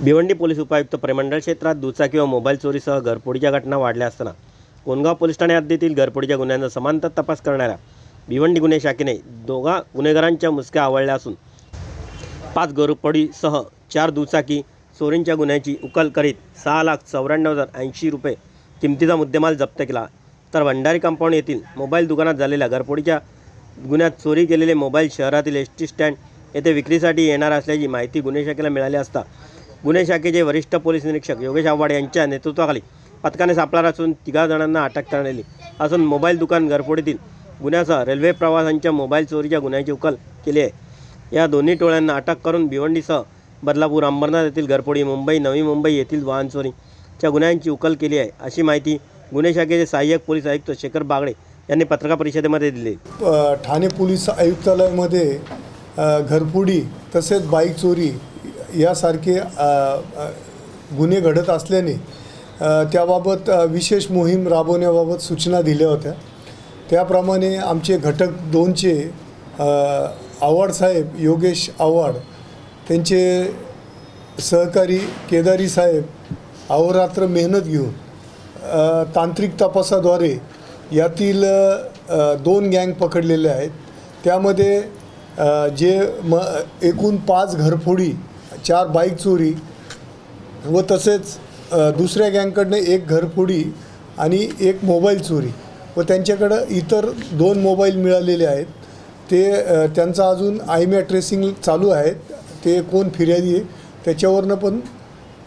Bhiwandi police उपायुक्त परिमंडळ क्षेत्रात दुचाकी व मोबाईल चोरीसह घरपोडीच्या घटना वाढल्या असताना कोणगाव पोलीस ठाणे हद्दीतील घरपोडीच्या गुन्ह्यांचा समांतर तपास करणाऱ्या भिवंडी गुन्हे शाखेने दोघा गुन्हेगारांच्या मुसक्या आवळल्या असून पाच घरपोडीसह चार दुचाकी चोरींच्या गुन्ह्याची उकल करीत सहा लाख चौऱ्याण्णव हजार ऐंशी रुपये किमतीचा मुद्देमाल जप्त केला. तर भंडारी कंपाऊंड येथील मोबाईल दुकानात झालेल्या घरपोडीच्या गुन्ह्यात चोरी केलेले मोबाईल शहरातील एस टी स्टँड येथे विक्रीसाठी येणार असल्याची माहिती गुन्हे शाखेला मिळाली असता गुन्हे शाखेचे वरिष्ठ पोलीस निरीक्षक योगेश आव्हाड यांच्या नेतृत्वाखाली पथकाने सापळा रचून तिघा जणांना अटक करण्यात आली. असून मोबाईल दुकान घरफोडीतील गुन्ह्यासह रेल्वे प्रवाशांच्या मोबाईल चोरीच्या गुन्ह्याची उकल केली आहे. या दोन्ही टोळ्यांना अटक करून भिवंडीसह बदलापूर अंबरनाथ येथील घरफोडी मुंबई नवी मुंबई येथील वाहन चोरीच्या गुन्ह्यांची उकल केली आहे. अशी माहिती गुन्हे शाखेचे सहाय्यक पोलीस आयुक्त शेखर बागडे यांनी पत्रकार परिषदेमध्ये दिली. ठाणे पोलीस आयुक्तालयामध्ये घरफोडी तसेच बाईक चोरी यासारखे गुन्हे घडत असल्याने त्याबाबत विशेष मोहीम राबवण्याबाबत सूचना दिल्या होत्या. त्याप्रमाणे आमचे घटक दोनचे अ, आव्हाड साहेब योगेश आव्हाड त्यांचे सहकारी केदारी साहेब अहोरात्र मेहनत घेऊन तांत्रिक तपासाद्वारे यातील दोन गँग पकडलेले आहेत. त्यामध्ये जे म एकूण पाच घरफोडी चार बाईक चोरी व तसेच दुसऱ्या गँगकडनं एक घरफोडी आणि एक मोबाईल चोरी व त्यांच्याकडं इतर दोन मोबाईल मिळालेले आहेत. ते त्यांचा अजून आयम्या ट्रेसिंग चालू आहेत. ते कोण फिर्यादी आहे त्याच्यावरनं पण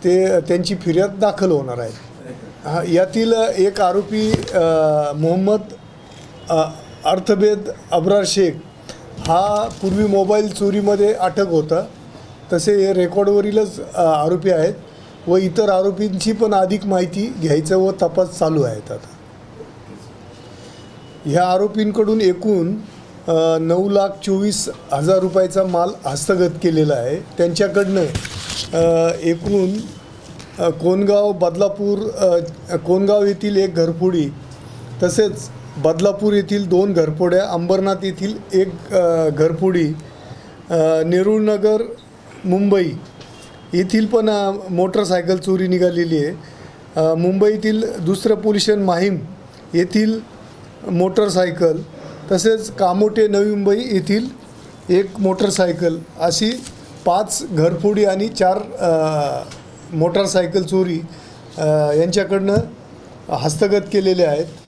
ते त्यांची फिर्याद दाखल होणार आहे. यातील एक आरोपी मोहम्मद अर्थभेद अब्रार शेख हा पूर्वी मोबाईल चोरीमध्ये अटक होता. तसे हे रेकॉर्डवरीलच आरोपी आहेत व इतर आरोपींची पण अधिक माहिती घ्यायचं व तपास चालू आहेत आता. ह्या आरोपींकडून एकूण नऊ लाख चोवीस हजार रुपयाचा माल हस्तगत केलेला आहे. त्यांच्याकडनं एकूण कोनगाव बदलापूर कोनगाव येथील एक घरफोडी तसेच बदलापूर येथील दोन घरफोड्या अंबरनाथ येथील एक घरफोडी नेरूळनगर मुंबई येथील पण मोटरसायकल चोरी निघालेली आहे. मुंबईतील दुसरं पोल्युशन माहीम येथील मोटरसायकल तसेच कामोटे नवी मुंबई येथील एक मोटरसायकल अशी पाच घरफोडी आणि चार मोटरसायकल चोरी यांच्याकडनं हस्तगत केलेले आहेत.